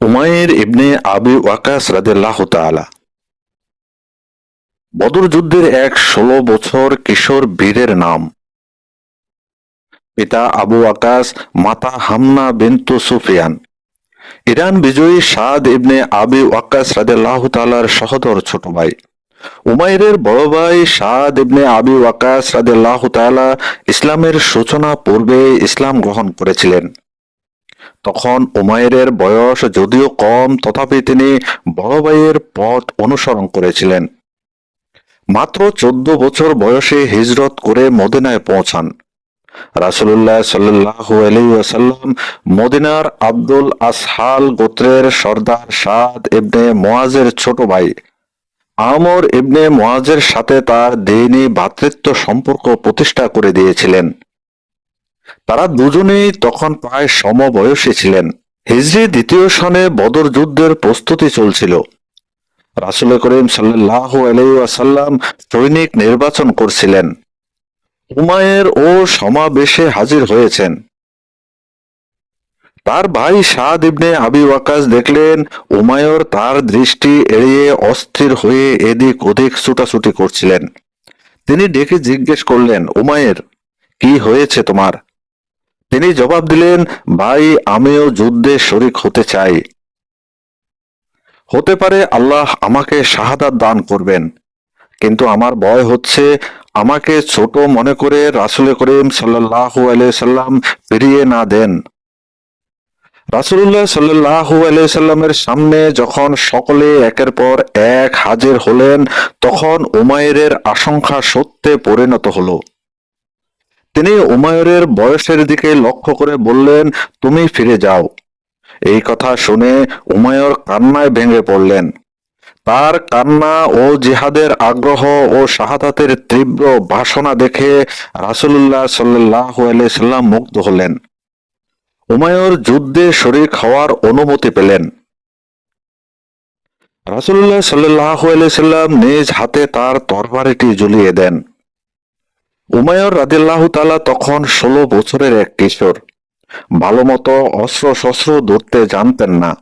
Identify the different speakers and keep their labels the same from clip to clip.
Speaker 1: উমায়ের ইবনে আবি ওয়াকাস রাদিয়াল্লাহ তাআলা। বদর যুদ্ধের এক ষোলো বছর কিশোর বীরের নাম। পিতা আবু আকাস মাতা হামনা বিন্তু সুফিয়ান। ইরান বিজয়ী সাদ ইবনে আবি ওয়াক্কাস রাদিয়াল্লাহু তাআলার সহদর ছোট ভাই। উমাইরের বড় ভাই সাদ ইবনে আবি ওয়াক্কাস রাদিয়াল্লাহু তাআলা ইসলামের সূচনা পূর্বে ইসলাম গ্রহণ করেছিলেন। তখন উমাইরের বয়স যদিও কম, তথাপি তিনি বড় ভাইয়ের পথ অনুসরণ করেছিলেন। মাত্র চোদ্দ বছর বয়সে হিজরত করে মদিনায় পৌঁছান। রাসুলুল্লাহ সাল্লাহু আলাইসাল্লাম মদিনার আব্দুল আসহাল গোত্রের সর্দার সাদ ইবনে মোয়াজের ছোট ভাই। আমর ইবনে মোয়াজের সাথে তার দিনী ভ্রাতৃত্ব সম্পর্ক প্রতিষ্ঠা করে দিয়েছিলেন। তারা দুজনেই তখন প্রায় সমবয়সী ছিলেন। হিজরি দ্বিতীয় সনে বদর যুদ্ধের প্রস্তুতি চলছিল। রাসুল করিম সাল্লাহ আলাইসাল্লাম সৈনিক নির্বাচন করছিলেন। উমায়ের ও সমাবেশে হাজির হয়েছেন। তার ভাই সাদ ইবনে আবি ওয়াকাস দেখলেন উমায়র তার দৃষ্টি এড়িয়ে অস্থির হয়ে এদিক ওদিক ছুটাছুটি করছিলেন। তিনি ডেকে জিজ্ঞেস করলেন উমায়ের কি হয়েছে তোমার? তিনি জবাব দিলেন, ভাই, আমিও যুদ্ধে শরিক হতে চাই। হতে পারে আল্লাহ আমাকে শাহাদাত দান করবেন, কিন্তু আমার ভয় হচ্ছে আমাকে ছোট মনে করে রাসুল করিম সাল্লাহ সাল্লাম ফিরিয়ে না দেন। রাসুল্লাহ সাল্লাহু আলাইসাল্লামের সামনে যখন সকলে একের পর এক হাজির হলেন, তখন উমায়ের আশঙ্কা সত্যে পরিণত হলো। তিনি উমায়রের বয়সের দিকে লক্ষ্য করে বললেন, তুমি ফিরে যাও। এই কথা শুনে উমায়র কান্নায় ভেঙে পড়লেন। তার কান্না ও জিহাদের আগ্রহ ও শাহাদাতের তীব্র বাসনা দেখে রাসুল্লাহ সাল্লাহ সাল্লাম মুগ্ধ হলেন। উমায়র যুদ্ধে শরিক হওয়ার অনুমতি পেলেন। রাসুল্লাহ সাল্লাহ সাল্লাম নিজ হাতে তার তরবারিটি ঝুলিয়ে দেন। উমায়র রাদিল্লাহ তালা তখন ষোলো বছরের এক কিশোর। ভালো মতো অস্ত্র শস্ত্র ধরতে জানতেন না।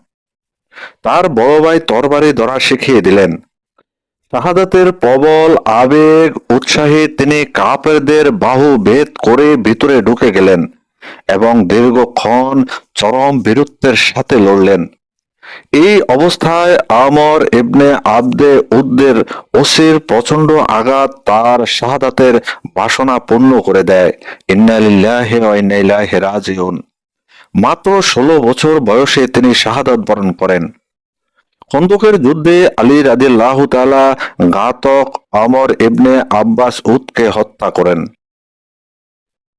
Speaker 1: তার বড় ভাই তরবারি ধরা শিখিয়ে দিলেন। শাহাদাতের প্রবল আবেগ, উৎসাহে তিনি কাপেরদের বাহু ভেদ করে ভিতরে ঢুকে গেলেন এবং দীর্ঘক্ষণ চরম বীরত্বের সাথে লড়লেন। এই অবস্থায় আমর ইবনে আবদে উদ্দের ওসির প্রচণ্ড আঘাত তার শাহাদাতের বাসনা পূর্ণ করে দেয়। ইন্নালিল্লাহে রাজিউন। মাত্র ষোলো বছর বয়সে তিনি শাহাদাত বরণ করেন। খন্দকের যুদ্ধে আলী রাজিল্লাহ তালা ঘাতক অমর ইবনে আব্বাস উদকে হত্যা করেন।